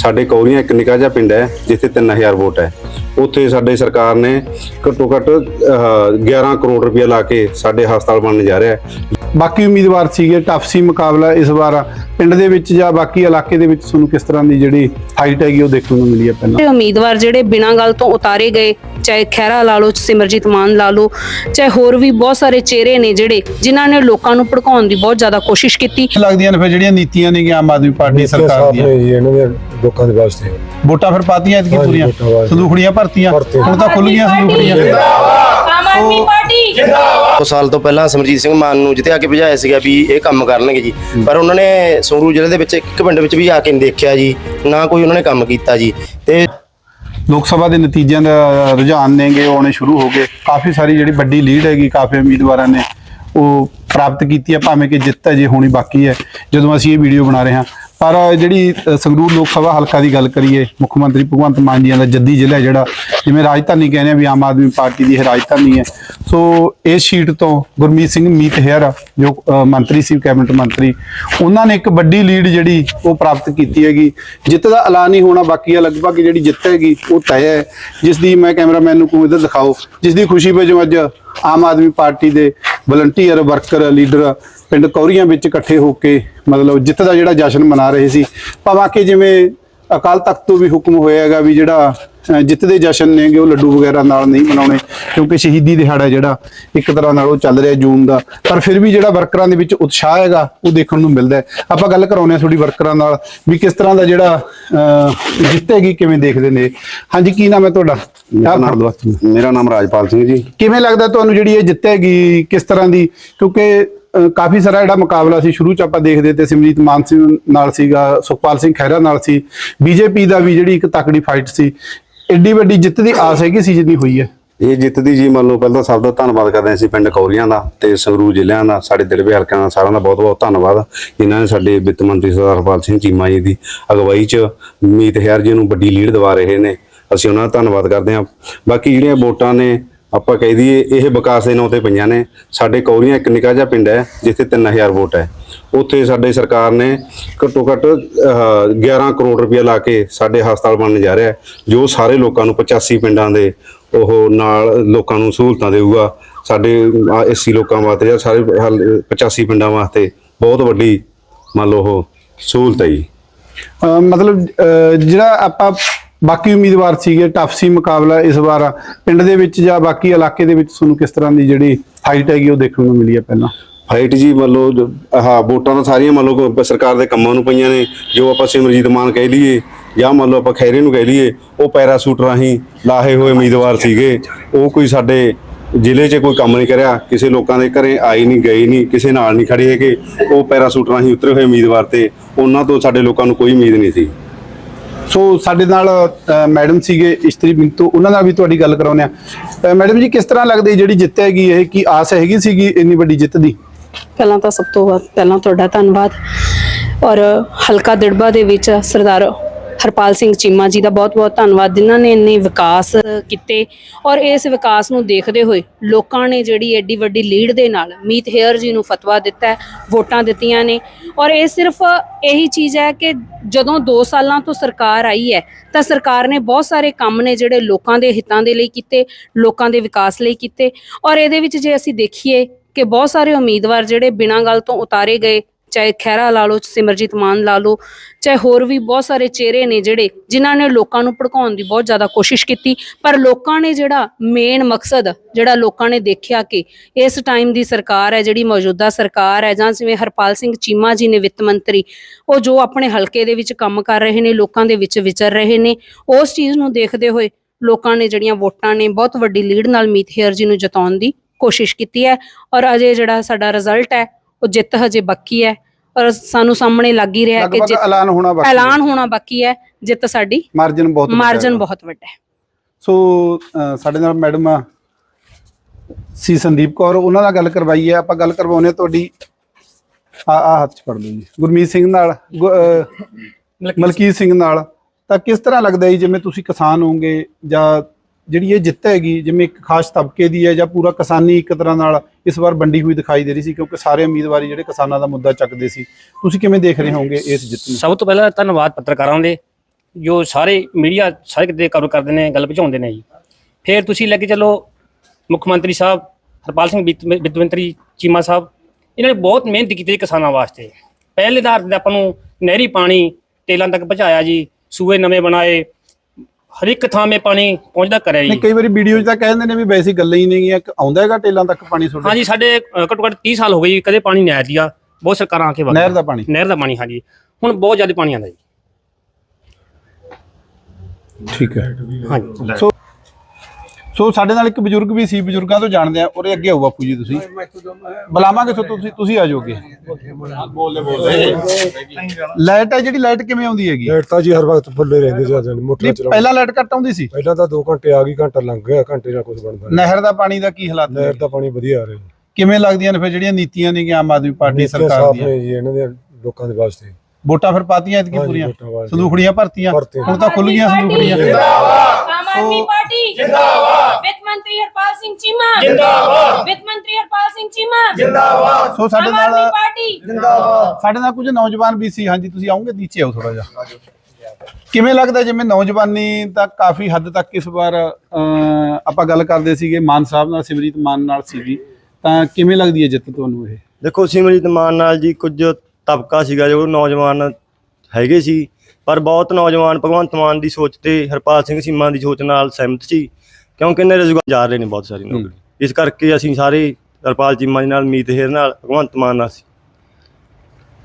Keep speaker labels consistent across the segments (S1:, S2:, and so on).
S1: ਸਾਡੇ ਕੌਰੀਆਂ ਇੱਕ ਨਿੱਕਾ ਜਿਹਾ ਪਿੰਡ ਹੈ ਜਿੱਥੇ 3000 ਵੋਟ ਹੈ। ਉੱਥੇ ਸਾਡੇ ਸਰਕਾਰ ਨੇ ਘੱਟੋ ਘੱਟ ਅਹ, 11 ਕਰੋੜ ਰੁਪਏ ਲਾ ਕੇ ਸਾਡੇ ਹਸਪਤਾਲ ਬਣਨ ਜਾ ਰਿਹਾ ਹੈ।
S2: ਬਾਕੀ ਉਮੀਦਵਾਰ ਸੀਗੇ ਟਫ ਸੀ ਮੁਕਾਬਲਾ ਇਸ ਵਾਰ ਪਿੰਡ ਦੇ ਵਿੱਚ ਜਾਂ ਬਾਕੀ ਇਲਾਕੇ ਦੇ ਵਿੱਚ? ਤੁਹਾਨੂੰ ਕਿਸ ਤਰ੍ਹਾਂ ਦੀ ਜਿਹੜੀ ਫਾਈਟ ਹੈਗੀ ਉਹ ਦੇਖਣ ਨੂੰ ਮਿਲੀ ਹੈ ਪਹਿਲਾਂ?
S3: ਇਹ ਉਮੀਦਵਾਰ ਜਿਹੜੇ ਬਿਨਾਂ ਗੱਲ ਤੋਂ ਉਤਾਰੇ ਗਏ ਚਾਹੇ ਖਹਿਰਾ ਲਾ ਲਓ ਸਿਮਰਜੀਤ ਮਾਨ ਲਾ ਲਓ ਚਾਹੇ ਹੋਰ ਵੀ ਬਹੁਤ ਸਾਰੇ ਚਿਹਰੇ ਨੇ ਜਿਹੜੇ ਜਿਨ੍ਹਾਂ ਨੇ ਲੋਕਾਂ ਨੂੰ ਭੜਕਾਉਣ ਦੀ ਬਹੁਤ ਜ਼ਿਆਦਾ ਕੋਸ਼ਿਸ਼ ਕੀਤੀ।
S2: ਲੱਗਦੀਆਂ ਨੇ ਫਿਰ ਜਿਹੜੀਆਂ ਨੀਤੀਆਂ ਨੇ ਆਮ ਆਦਮੀ ਪਾਰਟੀ ਸਰਕਾਰ ਦੀਆਂ।
S4: ਜੀ ਇਹਨਾਂ ਦੇ ਲੋਕਾਂ ਦੇ ਵਾਸਤੇ।
S2: ਵੋਟਾਂ ਫਿਰ ਪਾਤੀਆਂ ਇਤਕੀ ਪੂਰੀਆਂ। ਸੰਦੂਖੜੀਆਂ ਭਰਤੀਆਂ। ਹੁਣ ਤਾਂ ਖੁੱਲ ਗਈਆਂ ਸੰਦੂਖੜੀਆਂ।
S3: ਆਮ ਆਦਮੀ ਪਾਰਟੀ।
S5: ਦੋ ਸਾਲ ਤੋਂ ਪਹਿਲਾਂ ਸਮਰਜੀਤ ਸਿੰਘ ਮਾਨ ਨੂੰ ਜਿੱਤੇ ਆ ਕੇ ਭਜਾਇਆ ਸੀਗਾ ਵੀ ਇਹ ਕੰਮ ਕਰਨਗੇ ਜੀ। ਪਰ ਉਹਨਾਂ ਨੇ ਸੰਗਰੂਰ ਜ਼ਿਲ੍ਹੇ ਦੇ ਵਿੱਚ ਇੱਕ ਪਿੰਡ ਵਿੱਚ ਵੀ ਆ ਕੇ ਨਹੀਂ ਦੇਖਿਆ ਜੀ ਨਾ ਕੋਈ ਉਹਨਾਂ ਨੇ ਕੰਮ ਕੀਤਾ ਜੀ। ਤੇ
S2: ਲੋਕ ਸਭਾ ਦੇ ਨਤੀਜਿਆਂ ਦਾ ਰੁਝਾਨ ਨੇਗੇ ਉਹ ਆਉਣੇ ਸ਼ੁਰੂ ਹੋ ਗਏ। ਕਾਫੀ ਸਾਰੀ ਜਿਹੜੀ ਵੱਡੀ ਲੀਡ ਹੈਗੀ, ਕਾਫੀ ਉਮੀਦਵਾਰਾਂ ਨੇ ਉਹ ਪ੍ਰਾਪਤ ਕੀਤੀ ਹੈ ਭਾਵੇਂ ਕਿ ਜਿੱਤ ਅਜੇ ਹੋਣੀ ਬਾਕੀ ਹੈ। ਜਦੋਂ ਅਸੀਂ ਇਹ ਵੀਡੀਓ ਬਣਾ ਰਹੇ ਹਾਂ ਪਰ ਜਿਹੜੀ ਸੰਗਰੂਰ ਲੋਕ ਸਭਾ ਹਲਕਾ ਦੀ ਗੱਲ ਕਰੀਏ, ਮੁੱਖ ਮੰਤਰੀ ਭਗਵੰਤ ਮਾਨ ਜੀ ਦਾ ਜੱਦੀ ਜ਼ਿਲ੍ਹਾ ਜਿਹੜਾ, ਜਿਵੇਂ ਰਾਜਧਾਨੀ ਕਹਿੰਦੇ ਆ ਵੀ ਆਮ ਆਦਮੀ ਪਾਰਟੀ ਦੀ ਇਹ ਰਾਜਧਾਨੀ ਹੈ। ਸੋ ਇਸ ਸ਼ੀਟ ਤੋਂ ਗੁਰਮੀਤ ਸਿੰਘ ਮੀਤ ਹੈਰ ਜੋ ਮੰਤਰੀ ਸੀ, ਕੈਬਨਿਟ ਮੰਤਰੀ, ਉਹਨਾਂ ਨੇ ਇੱਕ ਵੱਡੀ ਲੀਡ ਜਿਹੜੀ ਉਹ ਪ੍ਰਾਪਤ ਕੀਤੀ ਹੈਗੀ। ਜਿੱਤ ਦਾ ਐਲਾਨ ਹੀ ਹੋਣਾ ਬਾਕੀ ਆ, ਲਗਭਗ ਜਿਹੜੀ ਜਿੱਤ ਹੈਗੀ ਉਹ ਤੈਅ ਹੈ। ਜਿਸ ਦੀ ਮੈਂ ਕੈਮਰਾਮੈਨ ਨੂੰ ਕਹੂੰ ਇੱਧਰ ਦਿਖਾਓ। ਜਿਸ ਦੀ ਖੁਸ਼ੀ ਵਜੋਂ ਅੱਜ ਆਮ ਆਦਮੀ ਪਾਰਟੀ ਦੇ ਵਲੰਟੀਅਰ ਵਰਕਰ ਲੀਡਰ ਪਿੰਡ ਕੌਰੀਆਂ ਵਿੱਚ ਇਕੱਠੇ ਹੋ ਕੇ ਮਤਲਬ ਜਿੱਤ ਦਾ ਜਿਹੜਾ ਜਸ਼ਨ ਮਨਾ ਰਹੇ ਸੀ। ਭਾਵੇਂ ਕਿ ਜਿਵੇਂ ਅਕਾਲ ਤਖਤ ਤੋਂ ਵੀ ਹੁਕਮ ਹੋਇਆ ਹੈਗਾ ਵੀ ਜਿਹੜਾ ਜਿੱਤ ਦੇ ਜਸ਼ਨ ਨੇਗੇ ਉਹ ਲੱਡੂ ਵਗੈਰਾ ਨਾਲ ਨਹੀਂ ਮਨਾਉਣੇ ਕਿਉਂਕਿ ਸ਼ਹੀਦੀ ਦਿਹਾੜਾ ਜਿਹੜਾ ਇੱਕ ਤਰ੍ਹਾਂ ਨਾਲ ਉਹ ਚੱਲ ਰਿਹਾ ਜੂਨ ਦਾ। ਪਰ ਫਿਰ ਵੀ ਜਿਹੜਾ ਵਰਕਰਾਂ ਦੇ ਵਿੱਚ ਉਤਸ਼ਾਹ ਹੈਗਾ ਉਹ ਦੇਖਣ ਨੂੰ ਮਿਲਦਾ ਹੈ। ਆਪਾਂ ਗੱਲ ਕਰਾਉਂਦੇ ਹਾਂ ਤੁਹਾਡੀ ਵਰਕਰਾਂ ਨਾਲ ਵੀ ਕਿਸ ਤਰ੍ਹਾਂ ਦਾ ਜਿਹੜਾ ਅ, ਜਿੱਤ ਹੈਗੀ ਕਿਵੇਂ ਦੇਖਦੇ ਨੇ। ਹਾਂਜੀ ਕੀ ਨਾਮ ਹੈ ਤੁਹਾਡਾ?
S1: ਮੇਰਾ ਨਾਮ ਰਾਜਪਾਲ ਸਿੰਘ ਜੀ।
S2: ਕਿਵੇਂ ਲੱਗਦਾ ਤੁਹਾਨੂੰ ਜਿਹੜੀ ਇਹ ਜਿੱਤ ਹੈਗੀ ਕਿਸ ਤਰ੍ਹਾਂ ਦੀ? ਕਿਉਂਕਿ ਕਾਫੀ ਸਾਰਾ ਜਿਹੜਾ ਮੁਕਾਬਲਾ ਸੀ, ਸ਼ੁਰੂ ਚ ਆਪਾਂ ਦੇਖਦੇ ਤੇ ਸਿਮਰਜੀਤ ਮਾਨ ਸਿੰਘ ਨਾਲ ਸੀਗਾ, ਸੁਖਪਾਲ ਸਿੰਘ ਖਹਿਰਾ ਨਾਲ ਸੀ ਬੀਜੇਪੀ ਦਾ ਵੀ ਜਿਹੜੀ ਇੱਕ ਤਕੜੀ ਫਾਈਟ ਸੀ ਐਡੀ ਵੱਡੀ ਜਿੱਤ ਦੀ ਆਸ ਹੈਗੀ ਸੀ ਜਿੰਨੀ ਹੋਈ ਹੈ?
S1: ਇਹ ਜਿੱਤ ਦੀ ਜੀ ਮੰਨ ਲਓ ਪਹਿਲਾਂ ਸਭ ਦਾ ਧੰਨਵਾਦ ਕਰਦੇ ਹਾਂ ਅਸੀਂ ਪਿੰਡ ਕੌਰੀਆਂ ਦਾ ਤੇ ਸੰਗਰੂਰ ਜ਼ਿਲ੍ਹਿਆਂ ਦਾ, ਸਾਡੇ ਦਿਲਵੇ ਹਲਕਿਆਂ ਦਾ, ਸਾਰਿਆਂ ਦਾ ਬਹੁਤ-ਬਹੁਤ ਧੰਨਵਾਦ। ਇਹਨਾਂ ਨੇ ਸਾਡੇ ਵਿੱਤ ਮੰਤਰੀ ਸਰਦਾਰ ਹਰਪਾਲ ਸਿੰਘ ਚੀਮਾ ਜੀ ਦੀ ਅਗਵਾਈ 'ਚ ਮੀਤ ਹੈਰ ਜੀ ਨੂੰ ਵੱਡੀ ਲੀਡ ਦਿਵਾ ਰਹੇ ਨੇ। ਅਸੀਂ ਉਹਨਾਂ ਦਾ ਧੰਨਵਾਦ ਕਰਦੇ ਹਾਂ। ਬਾਕੀ ਜਿਹੜੀਆਂ ਵੋਟਾਂ ਨੇ ਆਪਾਂ ਕਹਿ ਦਈਏ ਇਹ ਵਿਕਾਸ ਦੇ ਨਾਂ ਤੇ ਪਈਆਂ ਨੇ। ਸਾਡੇ ਕੌਰੀਆਂ ਇੱਕ ਨਿੱਕਾ ਜਿਹਾ ਪਿੰਡ ਹੈ ਜਿੱਥੇ 3000 ਵੋਟ ਹੈ। ਉੱਥੇ ਸਾਡੇ ਸਰਕਾਰ ਨੇ ਘੱਟੋ ਘੱਟ ਅਹ, 11 ਕਰੋੜ ਰੁਪਏ ਲਾ ਕੇ ਸਾਡੇ ਹਸਪਤਾਲ ਬਣਨ ਜਾ ਰਿਹਾ ਜੋ ਸਾਰੇ ਲੋਕਾਂ ਨੂੰ 85 ਪਿੰਡਾਂ ਦੇ ਉਹ ਨਾਲ ਲੋਕਾਂ ਨੂੰ ਸਹੂਲਤਾਂ ਦੇਊਗਾ। ਸਾਡੇ ਐਸਸੀ ਲੋਕਾਂ ਵਾਸਤੇ ਜਾਂ ਸਾਰੇ ਹਲ- 85 ਪਿੰਡਾਂ ਵਾਸਤੇ ਬਹੁਤ ਵੱਡੀ ਮੰਨ ਲਓ ਉਹ ਸਹੂਲਤ ਹੈ ਜੀ।
S2: ਮਤਲਬ ਜਿਹੜਾ ਆਪਾਂ ਬਾਕੀ ਉਮੀਦਵਾਰ ਸੀਗੇ ਟਫ ਸੀ ਮੁਕਾਬਲਾ ਇਸ ਵਾਰ। ਪਿੰਡ ਦੇ ਵਿੱਚ ਜਾਂ ਬਾਕੀ ਇਲਾਕੇ ਦੇ ਵਿੱਚ ਤੁਹਾਨੂੰ ਕਿਸ ਤਰ੍ਹਾਂ ਦੀ ਜਿਹੜੀ ਫਾਈਟ ਹੈਗੀ ਉਹ ਦੇਖਣ ਨੂੰ ਮਿਲੀ ਹੈ ਪਹਿਲਾਂ?
S1: ਫਾਈਟ ਜੀ ਮੰਨ ਲਓ ਹਾਂ ਵੋਟਾਂ ਤਾਂ ਸਾਰੀਆਂ ਮੰਨ ਲਓ ਸਰਕਾਰ ਦੇ ਕੰਮਾਂ ਨੂੰ ਪਈਆਂ ਨੇ। ਜੋ ਆਪਾਂ ਸਿਮਰਜੀਤ ਮਾਨ ਕਹਿ ਲਈਏ ਜਾਂ ਮੰਨ ਲਓ ਆਪਾਂ ਖੈਰੇ ਨੂੰ ਕਹਿ ਲਈਏ, ਉਹ ਪੈਰਾਸੂਟ ਰਾਹੀਂ ਲਾਹੇ ਹੋਏ ਉਮੀਦਵਾਰ ਸੀਗੇ। ਉਹ ਕੋਈ ਸਾਡੇ ਜ਼ਿਲ੍ਹੇ 'ਚ ਕੋਈ ਕੰਮ ਨਹੀਂ ਕਰਿਆ। ਕਿਸੇ ਲੋਕਾਂ ਦੇ ਘਰੇ ਆਈ ਨਹੀਂ ਗਈ ਨਹੀਂ, ਕਿਸੇ ਨਾਲ ਨਹੀਂ ਖੜੇ ਹੈਗੇ। ਉਹ ਪੈਰਾਸੂਟ ਰਾਹੀਂ ਉਤਰੇ ਹੋਏ ਉਮੀਦਵਾਰ ਤੇ। ਉਹਨਾਂ ਤੋਂ ਸਾਡੇ ਲੋਕਾਂ ਨੂੰ ਕੋਈ ਉਮੀਦ ਨਹੀਂ ਸੀ।
S2: ਸੋ ਸਾਡੇ ਨਾਲ ਮੈਡਮ ਸੀਗੇ ਇਸਤਰੀ ਬਿੰਤੂ, ਉਹਨਾਂ ਨਾਲ ਵੀ ਤੁਹਾਡੀ ਗੱਲ ਕਰਾਉਂਦੇ ਆ ਮੈਡਮ ਜੀ, ਕਿਸ ਤਰ੍ਹਾਂ ਲੱਗਦੀ ਜਿਹੜੀ ਜਿੱਤ ਹੈਗੀ, ਇਹ ਕੀ ਆਸ ਹੈਗੀ ਸੀਗੀ ਇੰਨੀ ਵੱਡੀ ਜਿੱਤ ਦੀ?
S3: ਪਹਿਲਾਂ ਤਾਂ ਸਭ ਤੋਂ ਵੱਧ ਪਹਿਲਾਂ ਤੁਹਾਡਾ ਧੰਨਵਾਦ। ਔਰ ਹਲਕਾ ਦਿੜਬਾ ਦੇ ਵਿੱਚ ਸਰਦਾਰ ਹਰਪਾਲ ਸਿੰਘ ਚੀਮਾ ਜੀ ਦਾ ਬਹੁਤ-ਬਹੁਤ ਧੰਨਵਾਦ, ਜਿਨ੍ਹਾਂ ਨੇ ਇੰਨੇ ਵਿਕਾਸ ਕੀਤੇ ਔਰ ਇਸ ਵਿਕਾਸ ਨੂੰ ਦੇਖਦੇ ਹੋਏ ਲੋਕਾਂ ਨੇ ਜਿਹੜੀ ਐਡੀ ਵੱਡੀ ਲੀਡ ਦੇ ਨਾਲ ਮੀਤ ਹੇਅਰ ਜੀ ਨੂੰ ਫਤਵਾ ਦਿੱਤਾ ਵੋਟਾਂ ਦਿੱਤੀਆਂ ਨੇ ਔਰ ਇਹ ਸਿਰਫ ਇਹੀ ਚੀਜ਼ ਹੈ ਕਿ ਜਦੋਂ 2 ਸਾਲਾਂ ਤੋਂ ਸਰਕਾਰ ਆਈ ਹੈ, ਤਾਂ ਸਰਕਾਰ ਨੇ ਬਹੁਤ ਸਾਰੇ ਕੰਮ ਨੇ ਜਿਹੜੇ ਲੋਕਾਂ ਦੇ ਹਿੱਤਾਂ ਦੇ ਲਈ ਕੀਤੇ, ਲੋਕਾਂ ਦੇ ਵਿਕਾਸ ਲਈ ਕੀਤੇ ਔਰ ਇਹਦੇ ਵਿੱਚ ਜੇ ਅਸੀਂ ਦੇਖੀਏ ਕਿ ਬਹੁਤ ਸਾਰੇ ਉਮੀਦਵਾਰ ਜਿਹੜੇ ਬਿਨਾਂ ਗੱਲ ਤੋਂ ਉਤਾਰੇ ਗਏ ਚਾਹੇ ਖਹਿਰਾ ਲਾ ਲਓ ਸਿਮਰਜੀਤ ਮਾਨ ਲਾ ਲਓ, ਚਾਹੇ ਹੋਰ ਵੀ ਬਹੁਤ ਸਾਰੇ ਚਿਹਰੇ ਨੇ ਜਿਹੜੇ ਜਿਨ੍ਹਾਂ ਨੇ ਲੋਕਾਂ ਨੂੰ ਭੜਕਾਉਣ ਦੀ ਬਹੁਤ ਜ਼ਿਆਦਾ ਕੋਸ਼ਿਸ਼ ਕੀਤੀ। ਪਰ ਲੋਕਾਂ ਨੇ ਜਿਹੜਾ ਮੇਨ ਮਕਸਦ, ਜਿਹੜਾ ਲੋਕਾਂ ਨੇ ਦੇਖਿਆ ਕਿ ਇਸ ਟਾਈਮ ਦੀ ਸਰਕਾਰ ਹੈ, ਜਿਹੜੀ ਮੌਜੂਦਾ ਸਰਕਾਰ ਹੈ, ਜਾਂ ਜਿਵੇਂ ਹਰਪਾਲ ਸਿੰਘ ਚੀਮਾ ਜੀ ਨੇ ਵਿੱਤ ਮੰਤਰੀ, ਉਹ ਜੋ ਆਪਣੇ ਹਲਕੇ ਦੇ ਵਿੱਚ ਕੰਮ ਕਰ ਰਹੇ ਨੇ, ਲੋਕਾਂ ਦੇ ਵਿੱਚ ਵਿਚਰ ਰਹੇ ਨੇ, ਉਸ ਚੀਜ਼ ਨੂੰ ਦੇਖਦੇ ਹੋਏ ਲੋਕਾਂ ਨੇ ਜਿਹੜੀਆਂ ਵੋਟਾਂ ਨੇ, ਬਹੁਤ ਵੱਡੀ ਲੀਡ ਨਾਲ ਮੀਤ ਹੇਅਰ ਜੀ ਨੂੰ ਜਿਤਾਉਣ ਦੀ ਕੋਸ਼ਿਸ਼ ਕੀਤੀ ਹੈ। ਔਰ ਅਜੇ ਜਿਹੜਾ ਸਾਡਾ ਰਿਜ਼ਲਟ ਹੈ ਉਹ ਜਿੱਤ ਹਜੇ ਬਾਕੀ ਹੈ ਔਰ ਸਾਨੂੰ ਸਾਹਮਣੇ ਲੱਗ ਹੀ ਰਿਹਾ ਕਿ
S2: ਲਗਭਗ
S3: ਜਿੱਤ
S2: ਐਲਾਨ ਹੋਣਾ ਬਾਕੀ
S3: ਐਲਾਨ ਹੋਣਾ ਬਾਕੀ ਹੈ ਜਿੱਤ ਸਾਡੀ
S2: ਮਾਰਜਨ ਬਹੁਤ ਵੱਡਾ
S3: ਮਾਰਜਨ
S2: ਹੈ।
S3: ਬਹੁਤ ਵੱਡਾ ਹੈ।
S2: ਸੋ ਅ, ਸਾਡੇ ਨਾਲ ਮੈਡਮ ਸੀ ਸੰਦੀਪ ਕੌਰ ਉਹਨਾਂ ਨਾਲ ਗੱਲ ਕਰਵਾਈ ਹੈ। ਆਪਾਂ ਗੱਲ ਕਰਵਾਉਂਦੇ ਹਾਂ ਤੁਹਾਡੀ। ਆ ਆ ਹੱਥ ਚ ਫੜ ਲਓ ਜੀ। ਗੁਰਮੀਤ ਸਿੰਘ ਨਾਲ ਗੁ- ਅ, ਮਲਕੀਤ ਸਿੰਘ ਨਾਲ। ਤਾਂ ਕਿਸ ਤਰ੍ਹਾਂ ਲੱਗਦਾ ਜੀ ਜਿਵੇਂ ਤੁਸੀਂ ਕਿਸਾਨ ਹੋਵੋਗੇ ਜਾਂ ਜਿਹੜੀ ਇਹ ਜਿੱਤ ਹੈਗੀ, ਜਿਵੇਂ ਇੱਕ ਖਾਸ ਤਬਕੇ ਦੀ ਹੈ ਜਾਂ ਪੂਰਾ ਕਿਸਾਨੀ ਇੱਕ ਤਰ੍ਹਾਂ ਨਾਲ ਇਸ ਵਾਰ ਵੰਡੀ ਹੋਈ ਦਿਖਾਈ ਦੇ ਰਹੀ ਸੀ ਕਿਉਂਕਿ ਸਾਰੇ ਉਮੀਦਵਾਰੀ ਜਿਹੜੇ ਕਿਸਾਨਾਂ ਦਾ ਮੁੱਦਾ ਚੱਕਦੇ ਸੀ। ਤੁਸੀਂ ਕਿਵੇਂ ਦੇਖ ਰਹੇ ਹੋਗੇ ਇਸ ਜਿੱਤ ਨੂੰ?
S6: ਸਭ ਤੋਂ ਪਹਿਲਾਂ ਧੰਨਵਾਦ ਪੱਤਰਕਾਰਾਂ ਦੇ, ਜੋ ਸਾਰੇ ਮੀਡੀਆ ਸਾਰੇ ਕਿਤੇ ਕਵਰ ਕਰਦੇ ਨੇ, ਗੱਲ ਪਹੁੰਚਾਉਂਦੇ ਨੇ ਜੀ। ਫਿਰ ਤੁਸੀਂ ਲੈ ਕੇ ਚੱਲੋ ਮੁੱਖ ਮੰਤਰੀ ਸਾਹਿਬ, ਹਰਪਾਲ ਸਿੰਘ ਵਿੱਤ ਵਿੱਤ ਮੰਤਰੀ ਚੀਮਾ ਸਾਹਿਬ, ਇਹਨਾਂ ਨੇ ਬਹੁਤ ਮਿਹਨਤ ਕੀਤੀ ਜੀ ਕਿਸਾਨਾਂ ਵਾਸਤੇ। ਪਹਿਲੇ ਆਧਾਰ ਤੇ ਆਪਾਂ ਨੂੰ ਨਹਿਰੀ ਪਾਣੀ ਤੇਲਾਂ ਤੱਕ ਪਹੁੰਚਾਇਆ ਜੀ, ਸੂਏ ਨਵੇਂ ਬਣਾਏ ਹਰ ਇੱਕ ਥਾਂ 'ਤੇ ਪਾਣੀ ਪਹੁੰਚਦਾ ਕਰਿਆ
S2: ਨਹੀਂ
S6: ਜੀ।
S2: ਕਈ ਵਾਰੀ ਵੀਡੀਓ 'ਚ ਤਾਂ ਕਹਿੰਦੇ ਨੇ ਵੀ ਵੈਸੀ ਗੱਲਾਂ ਹੀ ਨਹੀਂ ਗੀਆਂ ਆਉਂਦਾ ਹੈਗਾ ਟੇਲਾਂ ਤੱਕ ਪਾਣੀ ਤੁਹਾਡੇ
S6: ਹਾਂਜੀ ਸਾਡੇ ਅ, ਘੱਟੋ ਘੱਟ 30 ਸਾਲ ਹੋ ਗਏ ਜੀ ਕਦੇ ਪਾਣੀ ਨਹੀਂ ਆਇਆ ਸੀਗਾ। ਬਹੁਤ ਸਰਕਾਰਾਂ ਆ ਕੇ ਵਗ
S2: ਨਹਿਰ ਦਾ ਪਾਣੀ।
S6: ਨਹਿਰ ਦਾ ਪਾਣੀ ਹਾਂਜੀ। ਹੁਣ ਬਹੁਤ ਜ਼ਿਆਦਾ ਪਾਣੀ ਆਉਂਦਾ ਜੀ।
S2: ਠੀਕ ਹੈ।
S6: ਹਾਂਜੀ।
S2: ਸੋ ਸੋ ਸਾਡੇ ਨਾਲ ਇੱਕ ਬਜ਼ੁਰਗ ਵੀ ਸੀ ਬਜ਼ੁਰਗਾਂ ਤੋਂ ਜਾਣਦੇ ਆ ਉਹਦੇ ਅੱਗੇ ਆਓ ਬਾਪੂ ਜੀ ਤੁਸੀਂ। ਬੁਲਾਵਾਂਗੇ ਸੋ ਤੁਸੀਂ ਤੁਸੀਂ ਆ ਜਾਓਗੇ। ਲਾਈਟ ਹੈ ਜਿਹੜੀ ਲਾਈਟ ਕਿਵੇਂ ਆਉਂਦੀ ਹੈਗੀ?
S4: ਲਾਈਟ ਤਾਂ ਜੀ ਹਰ ਵਕਤ ਫੁੱਲੇ ਰਹਿੰਦੇ ਜਾਂਦੇ ਨੇ ਮੋਟਰ ਚਲਾਉਂਦੇ।
S2: ਪਹਿਲਾਂ ਲਾਈਟ ਕੱਟ ਆਉਂਦੀ ਸੀ?
S4: ਪਹਿਲਾਂ ਤਾਂ 2 ਘੰਟੇ ਆ ਗਈ ਘੰਟਾ ਲੰਘ ਗਿਆ ਘੰਟੇ ਨਾਲ ਕੁਝ ਬਣਦਾ ਨਹੀਂ।
S2: ਨਹਿਰ ਦਾ ਪਾਣੀ ਦਾ ਕੀ ਹਾਲਾਤ ਨੇ?
S4: ਲਾਈਟ ਦਾ ਪਾਣੀ ਵਧੀਆ ਆ ਰਿਹਾ। ਜੀ
S2: ਕਿਵੇਂ ਲੱਗਦੀਆਂ ਨੇ ਫਿਰ ਜਿਹੜੀਆਂ ਨੀਤੀਆਂ ਨੇ ਆਮ ਆਦਮੀ ਪਾਰਟੀ ਸਰਕਾਰ
S4: ਸਾਫ਼
S2: ਦੀਆਂ?
S4: ਜੀ ਇਹਨਾਂ ਦੇ ਲੋਕਾਂ ਦੇ ਵਾਸਤੇ।
S2: ਵੋਟਾਂ ਫਿਰ ਪਾਤੀਆਂ ਇਤਕੀ ਪੂਰੀਆਂ। ਸੰਦੂਖੜੀਆਂ ਭਰਤੀਆਂ। ਹੁਣ ਤਾਂ ਖੁੱਲ ਗਈਆਂ ਸੰਦੂਖੜੀਆਂ।
S7: ਆਦਮੀ ਪਾਰਟੀ ਜਿੰਦਾਬਾਦ ਵਿੱਤ ਮੰਤਰੀ ਹਰਪਾਲ ਸਿੰਘ ਚੀਮਾ
S8: ਜਿੰਦਾਬਾਦ
S7: ਵਿੱਤ ਮੰਤਰੀ ਹਰਪਾਲ ਸਿੰਘ ਚੀਮਾ
S8: ਜਿੰਦਾਬਾਦ
S2: ਸੋ ਸਾਡੇ
S7: ਆਮ ਆਦਮੀ
S2: ਨਾਲ
S7: ਪਾਰਟੀ
S8: ਜਿੰਦਾਬਾਦ
S2: ਸਾਡੇ ਨਾਲ ਕੁਝ ਨੌਜਵਾਨ ਵੀ ਸੀ। ਹਾਂਜੀ ਤੁਸੀਂ ਆਉਂਗੇ ਨੀਚੇ ਆਓ ਥੋੜਾ ਜਿਹਾ। ਕਿਵੇਂ ਲੱਗਦਾ ਜਿਵੇਂ ਨੌਜਵਾਨੀ ਤਾਂ ਕਾਫੀ ਹੱਦ ਤੱਕ ਇਸ ਵਾਰ ਅਹ, ਆਪਾਂ ਗੱਲ ਕਰਦੇ ਸੀਗੇ ਮਾਨ ਸਾਹਿਬ ਨਾਲ ਸਿਮਰੀਤ ਮਾਨ ਨਾਲ ਸੀਗੀ। ਤਾਂ ਕਿਵੇਂ ਲੱਗਦੀ ਹੈ ਜਿੱਤ ਤੁਹਾਨੂੰ ਇਹ?
S5: ਦੇਖੋ ਸਿਮਰਜੀਤ ਮਾਨ ਨਾਲ ਜੀ ਕੁਝ ਤਬਕਾ ਸੀਗਾ ਜੋ ਨੌਜਵਾਨ ਹੈਗੇ ਸੀ। ਪਰ ਬਹੁਤ ਨੌਜਵਾਨ ਭਗਵੰਤ ਮਾਨ ਦੀ ਸੋਚ ਤੇ ਹਰਪਾਲ ਸਿੰਘ ਚੀਮਾ ਦੀ ਸੋਚ ਨਾਲ ਸਹਿਮਤ ਸੀ ਕਿਉਂਕਿ ਇਹਨੇ ਰੁਜ਼ਗਾਰ ਜਾ ਰਹੇ ਨੇ ਬਹੁਤ ਸਾਰੀ ਨੌਕਰੀ। ਇਸ ਕਰਕੇ ਅਸੀਂ ਸਾਰੇ ਹਰਪਾਲ ਚੀਮਾ ਜੀ ਨਾਲ ਮੀਤ ਹੇਰ ਨਾਲ ਭਗਵੰਤ ਮਾਨ ਨਾਲ ਸੀ।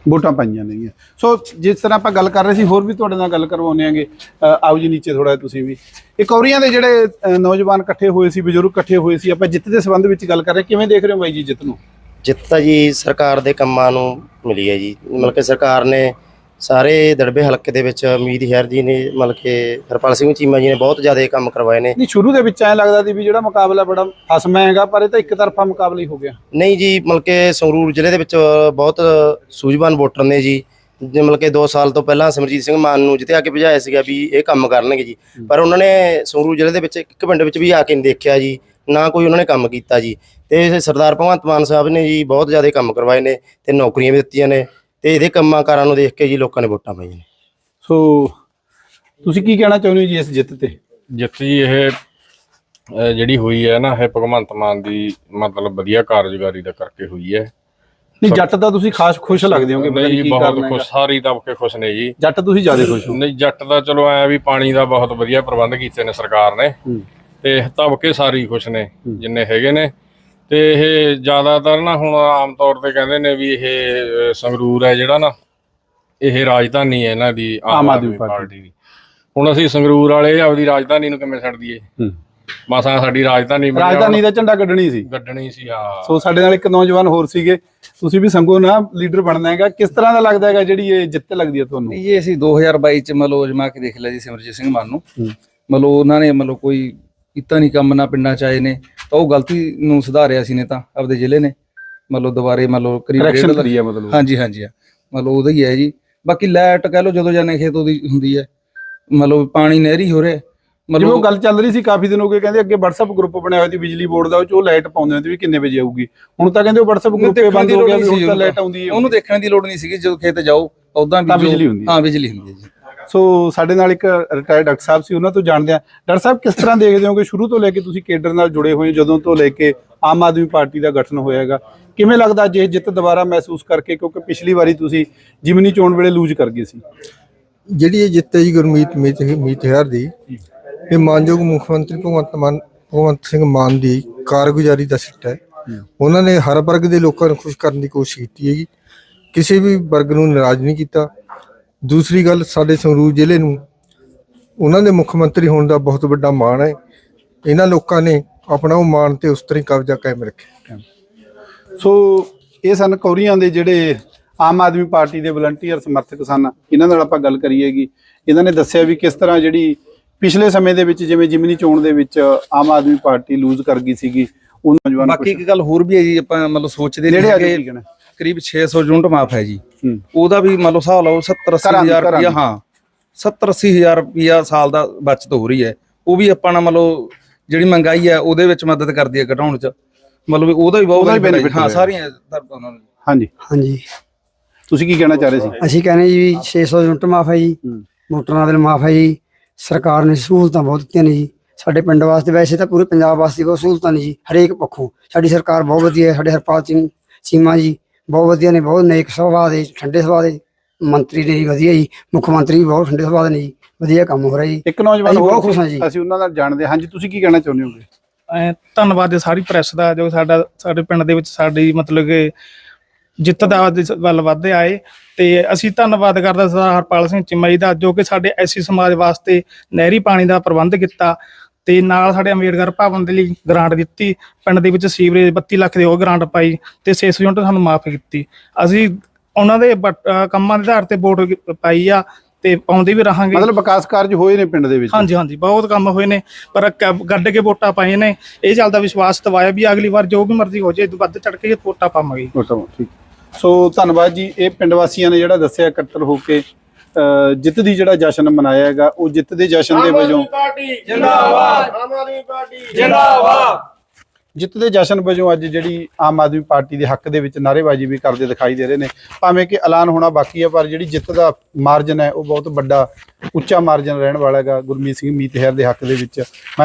S2: ਵੋਟਾਂ ਪਾਈਆਂ ਨੇਗੀਆਂ। ਸੋ ਜਿਸ ਤਰ੍ਹਾਂ ਆਪਾਂ ਗੱਲ ਕਰ ਰਹੇ ਸੀ ਹੋਰ ਵੀ ਤੁਹਾਡੇ ਨਾਲ ਗੱਲ ਕਰਵਾਉਂਦੇ ਆਂਗੇ ਆਓ ਜੀ ਨੀਚੇ ਥੋੜਾ ਤੁਸੀਂ ਵੀ। ਇਹ ਕੌਰੀਆਂ ਦੇ ਜਿਹੜੇ ਨੌਜਵਾਨ ਇਕੱਠੇ ਹੋਏ ਸੀ ਬਜ਼ੁਰਗ ਇਕੱਠੇ ਹੋਏ ਸੀ ਆਪਾਂ ਜਿੱਤ ਦੇ ਸੰਬੰਧ ਵਿੱਚ ਗੱਲ ਕਰ ਰਹੇ ਕਿਵੇਂ ਦੇਖ ਰਹੇ ਹੋ ਬਾਈ ਜੀ ਜਿੱਤ ਨੂੰ?
S5: ਜਿੱਤ ਤਾਂ ਜੀ ਸਰਕਾਰ ਦੇ ਕੰਮਾਂ ਨੂੰ ਮਿਲੀ ਹੈ ਜੀ। ਮਤਲਬ ਕਿ ਸਰਕਾਰ ਨੇ ਸਾਰੇ ਦੜਬੇ ਹਲਕੇ ਦੇ ਵਿੱਚ ਮੀਤ ਹੈਰ ਜੀ ਨੇ ਮਤਲਬ ਕਿ ਹਰਪਾਲ ਸਿੰਘ ਚੀਮਾ ਜੀ ਨੇ ਬਹੁਤ ਜ਼ਿਆਦਾ ਕੰਮ ਕਰਵਾਏ ਨੇ।
S2: ਨਹੀਂ ਸ਼ੁਰੂ ਦੇ ਵਿੱਚ ਐਂ ਲੱਗਦਾ ਸੀ ਵੀ ਜਿਹੜਾ ਮੁਕਾਬਲਾ ਬੜਾ ਫਸਮਾ ਹੈਗਾ ਪਰ ਇਹ ਤਾਂ ਇੱਕ ਤਰਫਾ ਮੁਕਾਬਲਾ ਹੀ ਹੋ ਗਿਆ।
S5: ਨਹੀਂ ਜੀ ਮਤਲਬ ਕਿ ਸੰਗਰੂਰ ਜ਼ਿਲ੍ਹੇ ਦੇ ਵਿੱਚ ਬਹੁਤ ਸੂਝਵਾਨ ਵੋਟਰ ਨੇ ਜੀ। ਜੇ ਮਤਲਬ ਕਿ 2 ਸਾਲ ਤੋਂ ਪਹਿਲਾਂ ਸਿਮਰਜੀਤ ਸਿੰਘ ਮਾਨ ਨੂੰ ਜਿੱਤੇ ਆ ਕੇ ਭਜਾਇਆ ਸੀਗਾ ਵੀ ਇਹ ਕੰਮ ਕਰਨਗੇ ਜੀ। ਪਰ ਉਹਨਾਂ ਨੇ ਸੰਗਰੂਰ ਜ਼ਿਲ੍ਹੇ ਦੇ ਵਿੱਚ ਇੱਕ ਪਿੰਡ ਵਿੱਚ ਵੀ ਆ ਕੇ ਨਹੀਂ ਦੇਖਿਆ ਜੀ ਨਾ ਕੋਈ ਉਹਨਾਂ ਨੇ ਕੰਮ ਕੀਤਾ ਜੀ। ਤੇ ਸਰਦਾਰ ਭਗਵੰਤ ਮਾਨ ਸਾਹਿਬ ਨੇ ਜੀ ਬਹੁਤ ਜ਼ਿਆਦਾ ਕੰਮ ਕਰਵਾਏ ਨੇ ਤੇ ਨੌਕਰੀਆਂ ਵੀ ਦਿੱਤੀਆਂ ਨੇ। ਤੇ ਇਹਦੇ ਕੰਮਾਂ ਕਾਰਾਂ ਨੂੰ ਦੇਖ ਕੇ ਜੀ ਲੋਕਾਂ ਨੇ ਵੋਟਾਂ ਪਾਈਆਂ ਨੇ।
S2: ਸੋ ਤੁਸੀਂ ਕੀ ਕਹਿਣਾ ਚਾਹੁੰਦੇ ਹੋ ਜੀ ਇਸ ਜਿੱਤ ਤੇ?
S9: ਜਿੱਤ ਜੀ ਇਹ ਅਹ ਜਿਹੜੀ ਹੋਈ ਹੈ ਨਾ ਇਹ ਭਗਵੰਤ ਮਾਨ ਦੀ ਮਤਲਬ ਵਧੀਆ ਕਾਰਜਕਾਰੀ ਦਾ ਕਰਕੇ ਹੋਈ ਹੈ।
S2: ਨਹੀਂ ਜੱਟ ਦਾ ਤੁਸੀਂ ਖਾਸ ਖੁਸ਼ ਲੱਗਦੇ ਹੋਗੇ ਪਤਾ
S9: ਨਹੀਂ
S2: ਨਹੀਂ ਕੀ
S9: ਬਹੁਤ
S2: ਕਾਰਨ
S9: ਖੁਸ਼। ਸਾਰੀ ਤਬਕੇ ਖੁਸ਼ ਨੇ ਜੀ।
S2: ਜੱਟ ਤੁਸੀਂ ਜ਼ਿਆਦਾ ਖੁਸ਼ ਹੋ?
S9: ਨਹੀਂ ਜੱਟ ਦਾ ਚਲੋ ਐ ਵੀ ਪਾਣੀ ਦਾ ਬਹੁਤ ਵਧੀਆ ਪ੍ਰਬੰਧ ਕੀਤੇ ਨੇ ਸਰਕਾਰ ਨੇ।
S2: ਹੂੰ।
S9: ਤੇ ਤਬਕੇ ਸਾਰੀ ਖੁਸ਼ ਨੇ ਜਿੰਨੇ ਹੈਗੇ ਨੇ। ਤੇ ਇਹ ਜ਼ਿਆਦਾਤਰ ਨਾ ਹੁਣ ਆਮ ਤੌਰ ਤੇ ਕਹਿੰਦੇ ਨੇ ਵੀ ਇਹ ਸੰਗਰੂਰ ਹੈ ਜਿਹੜਾ ਨਾ ਇਹ ਰਾਜਧਾਨੀ ਹੈ ਇਹਨਾਂ ਦੀ
S2: ਆਮ ਆਦਮੀ ਪਾਰਟੀ
S9: ਦੀ। ਹੁਣ ਅਸੀਂ ਸੰਗਰੂਰ ਵਾਲੇ ਆਪਦੀ ਰਾਜਧਾਨੀ ਨੂੰ ਕਿਵੇਂ ਛੱਡ ਦਈਏ। ਮਸਾਂ ਸਾਡੀ ਰਾਜਧਾਨੀ
S2: ਰਾਜਧਾਨੀ ਦਾ ਝੰਡਾ ਕੱਢਣੀ ਸੀ।
S9: ਗੱਡਣੀ ਸੀ ਹਾਂ।
S2: ਸੋ ਸਾਡੇ ਨਾਲ ਇੱਕ ਨੌਜਵਾਨ ਹੋਰ ਸੀਗੇ। ਤੁਸੀਂ ਵੀ ਸੰਗੋ ਨਾ ਲੀਡਰ ਬਣਨਾ ਹੈਗਾ। ਕਿਸ ਤਰ੍ਹਾਂ ਦਾ ਲੱਗਦਾ ਹੈਗਾ ਜਿਹੜੀ ਇਹ ਜਿੱਤ ਲੱਗਦੀ ਹੈ ਤੁਹਾਨੂੰ?
S10: ਇਹ ਅਸੀਂ 2022 ਚ ਮਤਲਬ ਅਜਮਾ ਕੇ ਦੇਖ ਲਿਆ ਜੀ ਸਿਮਰਜੀਤ ਸਿੰਘ ਮਾਨ ਨੂੰ। ਮਤਲਬ ਉਹਨਾਂ ਨੇ ਮਤਲਬ ਕੋਈ ਕੀਤਾ ਨਹੀਂ ਕੰਮ ਨਾ ਪਿੰਡਾਂ ਚ ਆਏ ਨੇ। ਤਾਂ ਉਹ ਗਲਤੀ ਨੂੰ ਸੁਧਾਰਿਆ ਸੀ ਨੇ ਤਾਂ ਆਪਦੇ ਜ਼ਿਲ੍ਹੇ ਨੇ। ਮਤਲਬ ਦੁਬਾਰੇ ਮਤਲਬ ਕਰੀਬ
S2: ਕਰੈਕਸ਼ਨ
S10: ਡੇਢ ਲੱਖ-
S2: ਕਰੀ ਮਤਲਬ।
S10: ਹਾਂਜੀ ਹਾਂਜੀ ਹਾਂ। ਮਤਲਬ ਉਹਦਾ ਹੀ ਹੈ ਜੀ। ਬਾਕੀ ਲਾਈਟ ਕਹਿ ਲਓ ਜਦੋਂ ਜਾਣੇ ਖੇਤ ਉਹਦੀ ਹੁੰਦੀ ਹੈ। ਮਤਲਬ ਪਾਣੀ ਨਹਿਰੀ ਹੋ ਰਿਹਾ।
S2: ਜਿਵੇਂ ਉਹ
S10: ਮਤਲਬ
S2: ਗੱਲ ਚੱਲ ਰਹੀ ਸੀ ਕਾਫੀ ਦਿਨ ਹੋ ਗਏ ਕਹਿੰਦੇ ਅੱਗੇ WhatsApp ਗਰੁੱਪ ਬਣਿਆ ਹੋਇਆ ਸੀ ਬਿਜਲੀ ਬੋਰਡ ਦਾ ਉਹ 'ਚ ਉਹ ਲਾਈਟ ਪਾਉਂਦੇ ਹੁੰਦੇ ਵੀ ਕਿੰਨੇ ਵਜੇ ਆਊਗੀ। ਹੁਣ ਤਾਂ ਕਹਿੰਦੇ ਉਹ WhatsApp ਗਰੁੱਪ
S10: ਦੇਖਣ
S2: ਬੰਦ ਹੋ ਗਿਆ ਵੀ ਹੁਣ ਤਾਂ ਲਾਈਟ ਆਉਂਦੀ ਹੈ।
S10: ਉਹਨੂੰ ਦੇਖਣ ਦੀ ਲੋੜ ਨਹੀਂ ਸੀਗੀ ਜਦੋਂ ਖੇਤ ਜਾਓ ਉਦਾਂ ਵੀ
S2: ਤਾਂ ਬਿਜਲੀ ਹੁੰਦੀ ਹੈ।
S10: ਹਾਂ ਬਿਜਲੀ ਹੁੰਦੀ ਹੈ ਜੀ।
S2: ਸੋ ਸਾਡੇ ਨਾਲ ਇੱਕ ਰਿਟਾਇਰਡ ਡਾਕਟਰ ਸਾਹਿਬ ਸੀ, ਉਹਨਾਂ ਤੋਂ ਜਾਣਦੇ ਆ ਡਾਕਟਰ ਸਾਹਿਬ, ਕਿਸ ਤਰ੍ਹਾਂ ਦੇਖਦੇ ਹੋ ਕਿ ਸ਼ੁਰੂ ਤੋਂ ਲੈ ਕੇ ਤੁਸੀਂ ਕੇਡਰ ਨਾਲ ਜੁੜੇ ਹੋਏ ਜਦੋਂ ਤੋਂ ਲੈ ਕੇ ਆਮ ਆਦਮੀ ਪਾਰਟੀ ਦਾ ਗਠਨ ਹੋਇਆਗਾ ਕਿਵੇਂ ਲੱਗਦਾ ਜੇ ਜਿੱਤ ਦੁਬਾਰਾ ਮਹਿਸੂਸ ਕਰਕੇ? ਕਿਉਂਕਿ ਪਿਛਲੀ ਵਾਰੀ ਤੁਸੀਂ ਜਿਮਨੀ ਚੋਣ ਵੇਲੇ ਲੂਜ਼ ਕਰ ਗਏ ਸੀ।
S11: ਜਿਹੜੀ ਇਹ ਜਿੱਤ ਹੈ ਜੀ ਗੁਰਮੀਤ ਮੀਤ ਮੀਤ ਦੀ, ਇਹ ਮਾਨਯੋਗ ਮੁੱਖ ਮੰਤਰੀ ਭਗਵੰਤ ਮਾਨ ਭਗਵੰਤ ਸਿੰਘ ਮਾਨ ਦੀ ਕਾਰਗੁਜ਼ਾਰੀ ਦਾ ਸਿੱਟਾ ਹੈ। ਉਹਨਾਂ ਨੇ ਹਰ ਵਰਗ ਦੇ ਲੋਕਾਂ ਨੂੰ ਖੁਸ਼ ਕਰਨ ਦੀ ਕੋਸ਼ਿਸ਼ ਕੀਤੀ ਹੈਗੀ। ਕਿਸੇ ਵੀ ਵਰਗ ਨੂੰ ਨਾਰਾਜ਼ ਨਹੀਂ ਕੀਤਾ। ਦੂਸਰੀ ਗੱਲ ਸਾਡੇ ਸੰਗਰੂਰ ਜ਼ਿਲ੍ਹੇ ਨੂੰ ਉਹਨਾਂ ਦੇ ਮੁੱਖ ਮੰਤਰੀ ਹੋਣ ਦਾ ਬਹੁਤ ਵੱਡਾ ਮਾਣ ਹੈ। ਇਹਨਾਂ ਲੋਕਾਂ ਨੇ ਆਪਣਾ ਉਹ ਮਾਣ ਤੇ ਉਸ ਤਰ੍ਹਾਂ ਹੀ ਕਬਜ਼ਾ ਕਾਇਮ ਰੱਖਿਆ।
S2: ਸੋ ਇਹ ਸਨ ਕੌਰੀਆਂ ਦੇ ਜਿਹੜੇ ਆਮ ਆਦਮੀ ਪਾਰਟੀ ਦੇ ਵਲੰਟੀਅਰ ਸਮਰਥਕ ਸਨ। ਇਹਨਾਂ ਨਾਲ ਆਪਾਂ ਗੱਲ ਕਰੀਏਗੀ ਇਹਨਾਂ ਨੇ ਦੱਸਿਆ ਵੀ ਕਿਸ ਤਰ੍ਹਾਂ ਜਿਹੜੀ ਪਿਛਲੇ ਸਮੇਂ ਦੇ ਵਿੱਚ ਜਿਵੇਂ ਜਿਮਨੀ ਚੋਣ ਦੇ ਵਿੱਚ ਆਮ ਆਦਮੀ ਪਾਰਟੀ ਲੂਜ਼ ਕਰ ਗਈ ਸੀਗੀ ਉਹ ਨੌਜਵਾਨ
S10: ਬਾਕੀ ਇੱਕ ਗੱਲ ਹੋਰ ਵੀ ਹੈ ਜੀ ਆਪਾਂ ਮਤਲਬ ਸੋਚਦੇ
S2: ਜਿਹੜੇ
S10: ਕਰੀਬ 600 ਯੂਨਿਟ ਮਾਫ ਹੈ ਜੀ। ਉਹਦਾ ਵੀ ਮੰਨ ਲਓ ਹਿਸਾਬ ਲਾਓ 70
S2: ਘਰਾਂ ਦੀ-
S10: 80000
S2: ਘਰਾਂ
S10: ਰੁਪਇਆ
S2: ਦੀ।
S10: ਹਾਂ 70 80000 ਰੁਪਇਆ ਸਾਲ ਦਾ ਬਚਤ ਹੋ ਰਹੀ ਹੈ। ਉਹ ਵੀ ਆਪਾਂ ਨਾਲ ਮੰਨ ਲਓ ਜਿਹੜੀ ਮਹਿੰਗਾਈ ਹੈ ਉਹਦੇ ਵਿੱਚ ਮਦਦ ਕਰਦੀ ਹੈ ਘਟਾਉਣ ਚ। ਮਤਲਬ ਵੀ ਉਹਦਾ ਵੀ ਬਹੁਤ benefit ਹੈ। ਸਾਰੀਆਂ
S2: ਹਾਂਜੀ।
S12: ਹਾਂਜੀ।
S2: ਤੁਸੀਂ ਕੀ ਕਹਿਣਾ ਚਾਹ ਰਹੇ ਸੀ?
S12: ਅਸੀਂ ਕਹਿੰਦੇ ਜੀ ਵੀ 600 ਯੂਨਿਟ ਮਾਫ ਹੈ ਜੀ। ਮੋਟਰਾਂ ਬਿੱਲ ਮਾਫ ਹੈ ਜੀ। ਸਰਕਾਰ ਨੇ ਸਹੂਲਤਾਂ ਬਹੁਤ ਦਿੱਤੀਆਂ ਨੇ ਜੀ। ਸਾਡੇ ਪਿੰਡ ਵਾਸਤੇ ਵੈਸੇ ਤਾਂ ਪੂਰੇ ਪੰਜਾਬ ਵਾਸਤੇ ਬਹੁਤ ਸਹੂਲਤਾਂ ਨੇ ਜੀ। ਹਰੇਕ ਪੱਖੋਂ। ਸਾਡੀ ਸਰਕਾਰ ਬਹੁਤ ਵਧੀਆ ਹੈ। ਸਾਡੇ ਹਰਪਾਲ ਸਿੰਘ ਚੀਮਾ ਜੀ ਬਹੁਤ ਵਧੀਆ ਨੇ ਬਹੁਤ ਨੇਕ ਸੁਭਾਅ ਦੇ ਠੰਡੇ ਸੁਭਾਅ ਦੇ ਮੰਤਰੀ ਨੇ ਜੀ ਵਧੀਆ ਜੀ ਮੁੱਖ ਮੰਤਰੀ ਵੀ ਬਹੁਤ ਠੰਡੇ ਸੁਭਾਅ ਦੇ ਨੇ ਜੀ ਵਧੀਆ ਕੰਮ ਹੋ ਰਿਹਾ ਜੀ
S2: ਇੱਕ ਨੌਜਵਾਨ
S12: ਅਸੀਂ ਬਹੁਤ ਖੁਸ਼ ਹਾਂ ਜੀ।
S2: ਅਸੀਂ ਉਹਨਾਂ ਨਾਲ ਜਾਣਦੇ ਹਾਂ। ਹਾਂਜੀ ਤੁਸੀਂ ਕੀ ਕਹਿਣਾ ਚਾਹੁੰਦੇ ਹੋਗੇ
S13: ਐਂ ਧੰਨਵਾਦ ਹੈ ਸਾਰੀ ਪ੍ਰੈਸ ਦਾ ਜੋ ਸਾਡਾ ਸਾਡੇ ਪਿੰਡ ਦੇ ਵਿੱਚ ਸਾਡੀ ਮਤਲਬ ਕਿ ਜਿੱਤ ਦਾ ਦੇ ਵੱਲ ਵਧਦੇ ਆਏ ਤੇ ਅਸੀਂ ਧੰਨਵਾਦ ਕਰਦਾ ਸਰਦਾਰ ਹਰਪਾਲ ਸਿੰਘ ਚੀਮਾ ਜੀ ਦਾ ਜੋ ਕਿ ਸਾਡੇ ਐਸੀ ਸਮਾਜ ਵਾਸਤੇ ਨਹਿਰੀ ਪਾਣੀ ਦਾ ਪ੍ਰਬੰਧ ਕੀਤਾ ਤੇ ਨਾਲ ਸਾਡੇ ਅੰਬੇਡਕਰ ਭਵਨ ਦੇ ਲਈ ਗ੍ਰਾਂਟ ਦਿੱਤੀ ਪਿੰਡ ਦੇ ਵਿੱਚ ਸੀਵਰੇਜ 32 ਲੱਖ ਦੇ ਉਹ ਗ੍ਰਾਂਟ ਪਾਈ ਤੇ 600 ਯੂਨਿਟ ਸਾਨੂੰ ਮਾਫ ਕੀਤੀ। ਅਸੀਂ ਉਹਨਾਂ ਦੇ ਬਟ- ਅਹ ਕੰਮਾਂ ਦੇ ਆਧਾਰ ਤੇ ਵੋਟ ਪਾਈ ਆ ਤੇ ਪਾਉਂਦੇ ਵੀ ਰਹਾਂਗੇ।
S2: ਮਤਲਬ ਵਿਕਾਸ ਕਾਰਜ ਹੋਏ ਨੇ ਪਿੰਡ ਦੇ ਵਿੱਚ?
S13: ਹਾਂਜੀ ਹਾਂਜੀ ਬਹੁਤ ਕੰਮ ਹੋਏ ਨੇ ਪਰ ਕ- ਗੱਡ ਕੇ ਵੋਟਾਂ ਪਾਏ ਨੇ। ਇਹ ਚੱਲਦਾ ਵਿਸ਼ਵਾਸ ਦਵਾਇਆ ਵੀ ਅਗਲੀ ਵਾਰ ਜੋ ਵੀ ਮਰਜ਼ੀ ਹੋ ਜਾਏ ਵੱਧ ਚੜ ਕੇ ਵੋਟਾਂ ਪਾਵਾਂਗੇ।
S2: ਠੀਕ। ਸੋ ਧੰਨਵਾਦ ਜੀ ਇਹ ਪਿੰਡ ਵਾਸੀਆਂ ਨੇ ਜਿਹੜਾ ਦੱਸਿਆ ਇਕੱਤਰ ਹੋ ਕੇ ਜਿੱਤ ਦੀ ਜਿਹੜਾ ਜਸ਼ਨ ਮਨਾਇਆ ਹੈਗਾ ਉਹ ਜਿੱਤ ਦੇ ਜਸ਼ਨ ਦੇ ਵਜੋਂ
S8: ਪਾਰਟੀ। ਜਿੰਦਾਬਾਦ। ਆਮ ਆਦਮੀ ਪਾਰਟੀ। ਜਿੰਦਾਬਾਦ।
S2: ਜਿੱਤ ਦੇ ਜਸ਼ਨ ਵਜੋਂ ਅੱਜ ਜਿਹੜੀ ਆਮ ਆਦਮੀ ਪਾਰਟੀ ਦੇ ਹੱਕ ਦੇ ਵਿੱਚ ਨਾਅਰੇਬਾਜ਼ੀ ਵੀ ਕਰਦੇ ਦਿਖਾਈ ਦੇ ਰਹੇ ਨੇ। ਭਾਵੇਂ ਕਿ ਐਲਾਨ ਹੋਣਾ ਬਾਕੀ ਹੈ ਪਰ ਜਿਹੜੀ ਜਿੱਤ ਦਾ ਮਾਰਜਨ ਹੈ ਉਹ ਬਹੁਤ ਵੱਡਾ ਉੱਚਾ ਮਾਰਜਨ ਰਹਿਣ ਵਾਲਾ ਹੈਗਾ ਗੁਰਮੀਤ ਸਿੰਘ ਮੀਤਹਿਰ ਦੇ ਹੱਕ ਦੇ ਵਿੱਚ। ਮੈਂ